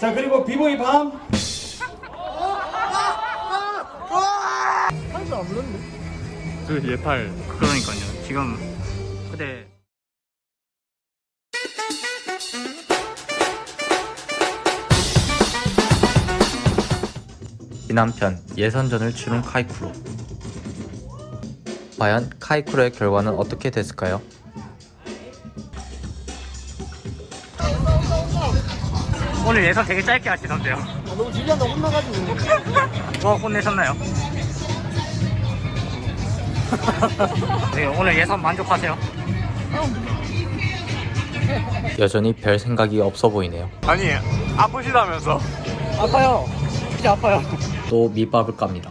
자 그리고 비보이 밤. 그 예탈 그러니까요. 지금 근데 지난편 예선전을 치른 카이쿠로 과연 카이쿠로의 결과는 어떻게 됐을까요? 오늘 예선 되게 짧게 하시던데요 너무 질리한다 혼나가지고 뭐 혼내셨나요? 네, 오늘 예선 만족하세요? 여전히 별 생각이 없어 보이네요. 아니 아프시다면서 아파요 진짜 아파요 또 밑밥을 깝니다.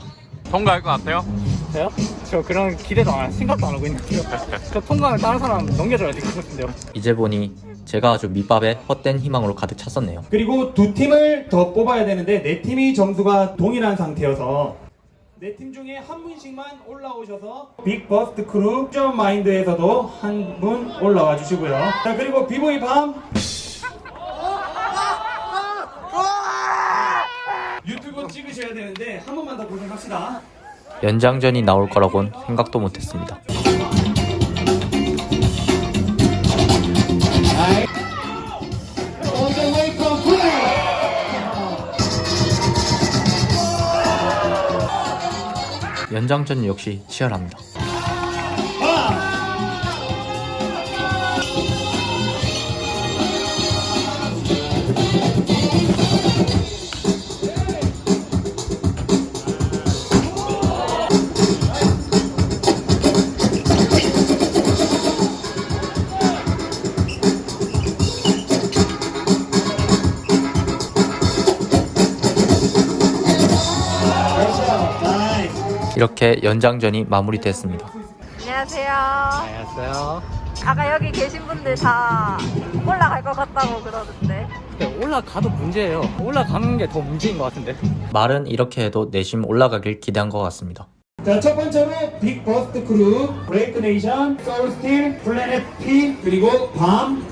통과할 것 같아요? 저요? 저 그런 기대도 안 생각도 안 하고 있는데요 저 통과는 다른 사람 넘겨줘야 될 것 같은데요 이제 보니 제가 아주 밑밥에 헛된 희망으로 가득 찼었네요. 그리고 두 팀을 더 뽑아야 되는데 네 팀이 점수가 동일한 상태여서 네 팀 중에 한 분씩만 올라오셔서 빅버스트 크루 점 마인드에서도 한 분 올라와 주시고요. 자 그리고 비보이 밤 유튜브 찍으셔야 되는데 한 번만 더 고생합시다. 연장전이 나올 거라곤 생각도 못했습니다. 연장전 역시 치열합니다. 이렇게 연장전이 마무리됐습니다. 안녕하세요. 안녕하세요 아까 여기 계신 분들 다 올라갈 것 같다고 그러던데. 올라가도 문제예요 올라가는 게 더 문제인 것 같은데 말은 이렇게 해도 내심 올라가길 기대한 것 같습니다. 자, 첫 번째로 빅 버스트 크루, 브레이크 네이션, 소울스틸, 플래닛 P, 그리고 밤.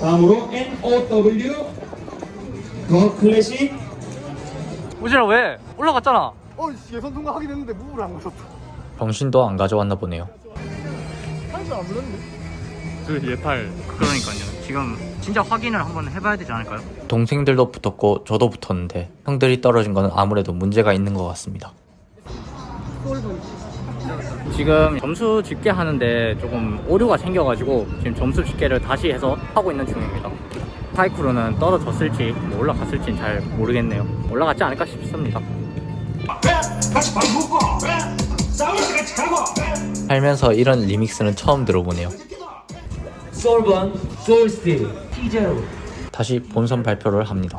다음으로 NOW, 더 클래식, 우진아 왜? 올라갔잖아 어이씨 예선 통과하긴 했는데 무브를 안 가졌다 정신도 안 가져왔나 보네요. 한줄 안 불렀네 그 예탈 그러니까요 지금 진짜 확인을 한번 해봐야 되지 않을까요? 동생들도 붙었고 저도 붙었는데 형들이 떨어진 건 아무래도 문제가 있는 것 같습니다. 지금 점수 집계 하는데 조금 오류가 생겨가지고 지금 점수 집계를 다시 해서 하고 있는 중입니다. 타이쿠로는 떨어졌을지 뭐 올라갔을지는 잘 모르겠네요. 올라갔지 않을까 싶습니다. 살면서 이런 리믹스는 처음 들어보네요. 솔번, 솔스틸, 티제로, 다시 본선 발표를 합니다.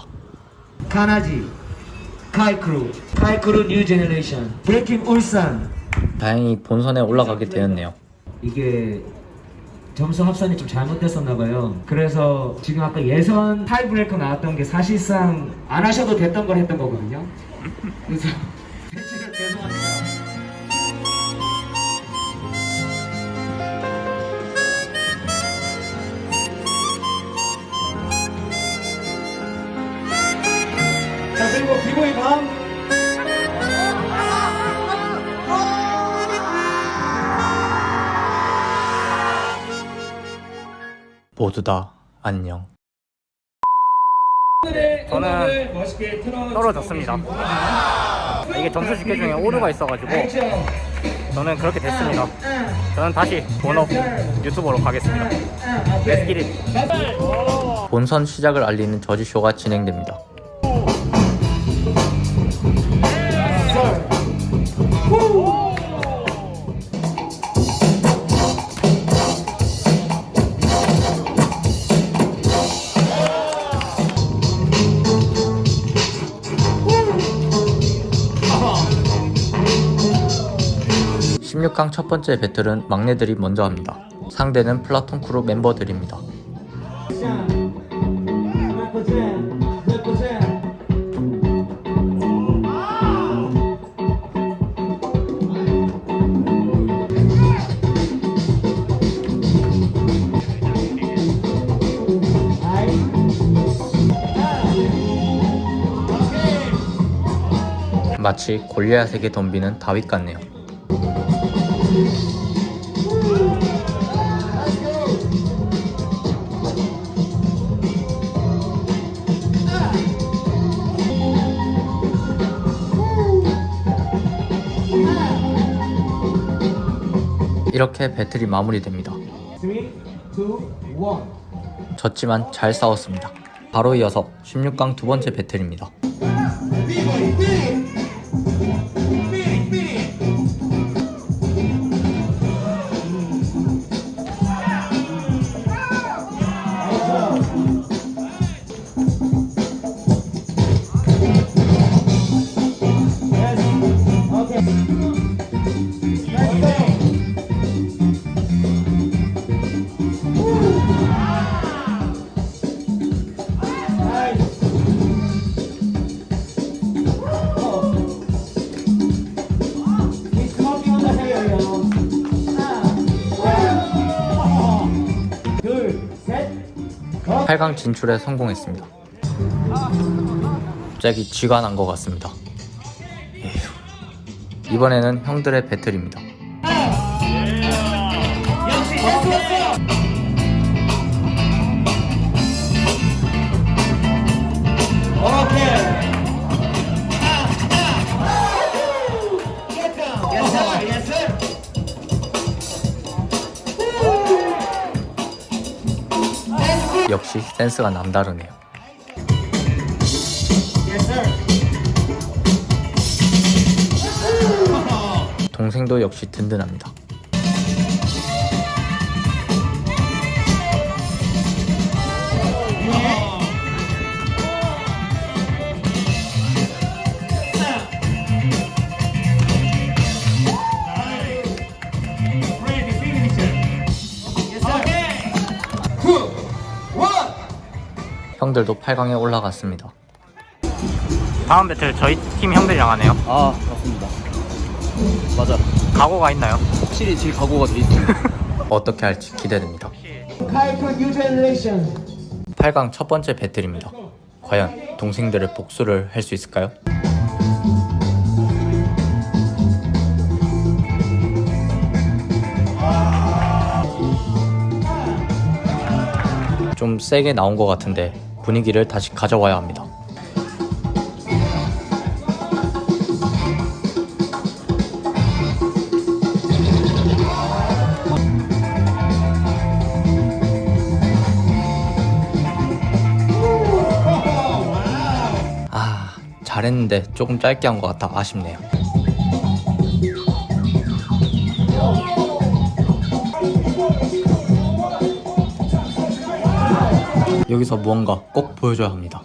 카나지, 카이크루, 카이크루 뉴 제너레이션, 브레이킹 울산. 다행히 본선에 올라가게 되었네요. 이게 점수 합산이 좀 잘못됐었나 봐요. 그래서 지금 아까 예선 타이브레이커 나왔던 게 사실상 안 하셔도 됐던 걸 했던 거거든요. 그래서 죄송합니다. 자, 그리고 비보이 밤. 모두 다 안녕. 저는 음악을 멋있게 틀어주고 떨어졌습니다. 계십니다. 이게 점수 집계 중에 오류가 있어가지고 저는 그렇게 됐습니다. 저는 다시 본업 유튜버로 가겠습니다. It. 본선 시작을 알리는 저지쇼가 진행됩니다. 16강 첫 번째 배틀은 막내들이 먼저 합니다. 상대는 플라톤 크루 멤버들입니다. 마치 골리앗에게 덤비는 다윗 같네요. 이렇게 배틀이 마무리됩니다. 3, 2, 1. 졌지만 잘 싸웠습니다. 바로 이어서 16강 두 번째 배틀입니다. 팔강 진출에 성공했습니다. 갑자기 쥐가 난 것 같습니다. 이번에는 형들의 배틀입니다. 역시 센스가 남다르네요. 동생도 역시 든든합니다. 형들도 8강에 올라갔습니다. 다음 배틀 저희 팀 형들이랑 하네요. 아 맞습니다 맞아 각오가 있나요? 확실히 질 각오가 돼 있습니다 어떻게 할지 기대됩니다. 8강 첫 번째 배틀입니다. 과연 동생들의 복수를 할 수 있을까요? 좀 세게 나온 것 같은데 분위기를 다시 가져와야 합니다. 아, 잘했는데 조금 짧게 한 것 같아 아쉽네요. 여기서 무언가 꼭 보여줘야 합니다.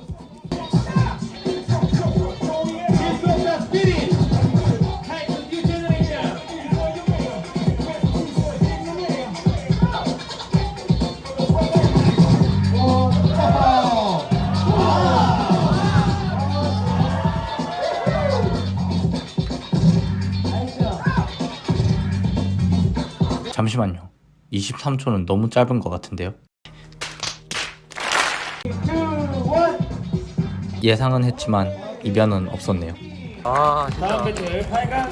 잠시만요. 23초는 너무 짧은 것 같은데요. 예상은 했지만 이변은 없었네요. 아 진짜.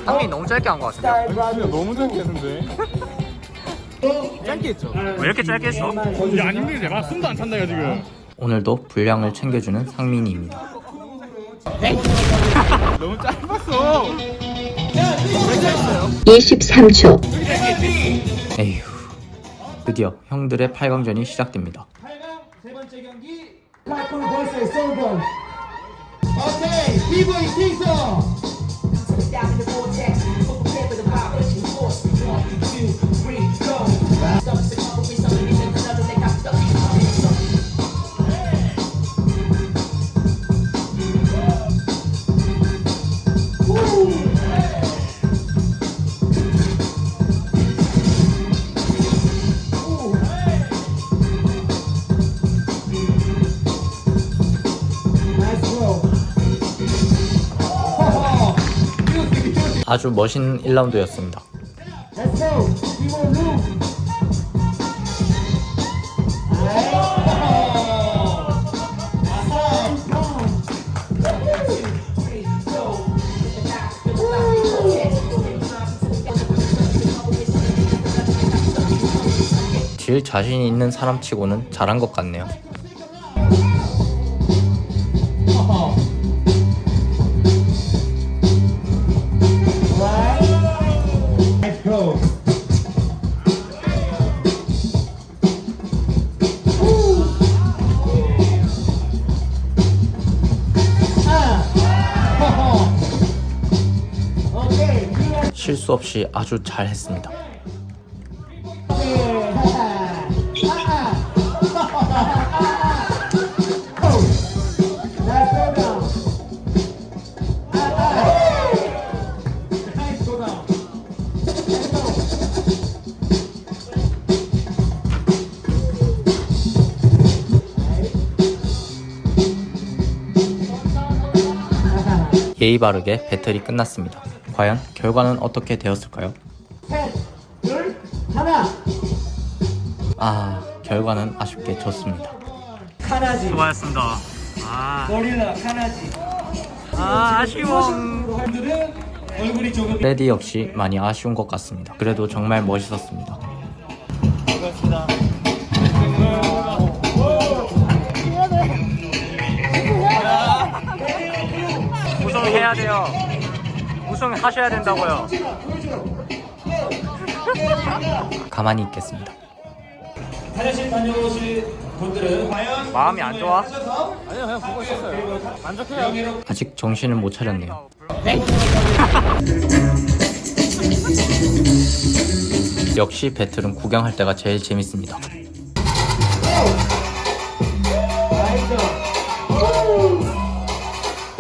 상민이 너무 짧게 한 것 같은데. 진짜 너무 짧게 했는데. 짧게 했죠 왜 이렇게 짧게 했어? 이제 안 힘들지? 내가 숨도 안 찬다, 지금. 오늘도 분량을 챙겨주는 상민이입니다. 너무 짧았어. 23초. 에휴. 드디어 형들의 8강전이 시작됩니다. 8강 세 번째 경기 Vivo y Ciso. 아주 멋있는 1라운드였습니다. 제일 자신 있는 사람 치고는 잘한 것 같네요. 실수 없이 아주 잘 했습니다. 예의 바르게 배틀이 끝났습니다. 과연 결과는 어떻게 되었을까요? 아, 결과는 아쉽게 졌습니다. 카나지 수고하셨습니다. 아, 고릴라 카나지 아 아쉬워. 얼굴이 조금 레디 역시 많이 아쉬운 것 같습니다. 그래도 정말 멋있었습니다. 우승해야 돼요. 우승하셔야 된다고요. 가만히 있겠습니다. 화장실 다녀오실 분들은 과연 마음이 안 좋아? 아니요 그냥 보고 있었어요. 만족해요. 아직 정신을 못 차렸네요. 역시 배틀은 구경할 때가 제일 재밌습니다.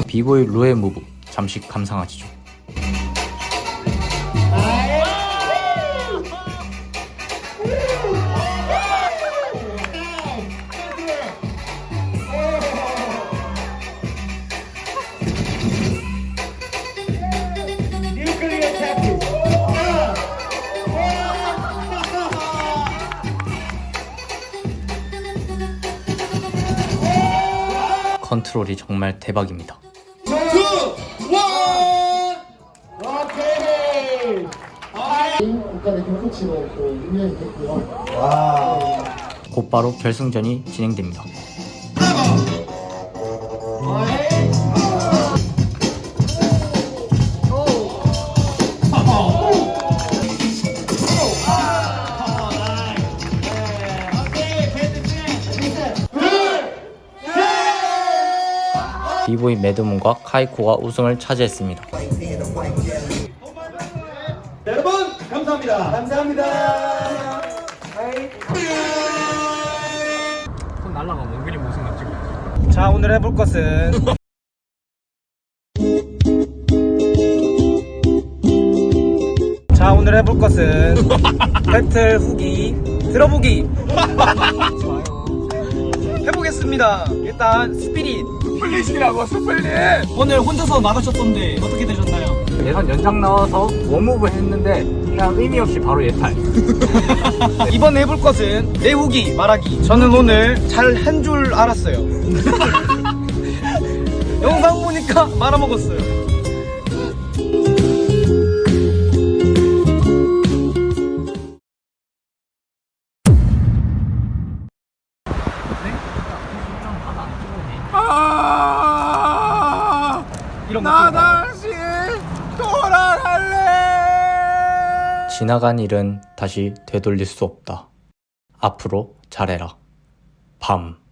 비보이 루의 무브 잠시 감상하시죠. 컨트롤이 정말 대박입니다. 곧바로 결승전이 진행됩니다. 비보이 매드문과 카이코가 우승을 차지했습니다. 여러분 감사합니다. 감사합니다. 손 날라가 몽근이 무슨 막 찍고. 자 오늘 해볼 것은 자 오늘 해볼 것은 배틀 후기 들어보기 해보겠습니다 일단 스피릿 스플릿이라고 스플릿. 오늘 혼자서 나가셨던데 어떻게 되셨나요? 예선 연장 나와서 원무브 했는데 그냥 의미 없이 바로 예탈. 이번 해볼 것은 내 후기 말하기 저는 오늘 잘 한 줄 알았어요 영상 보니까 말아먹었어요 이런 거나 다시 돌아갈래. 지나간 일은 다시 되돌릴 수 없다. 앞으로 잘해라. 밤.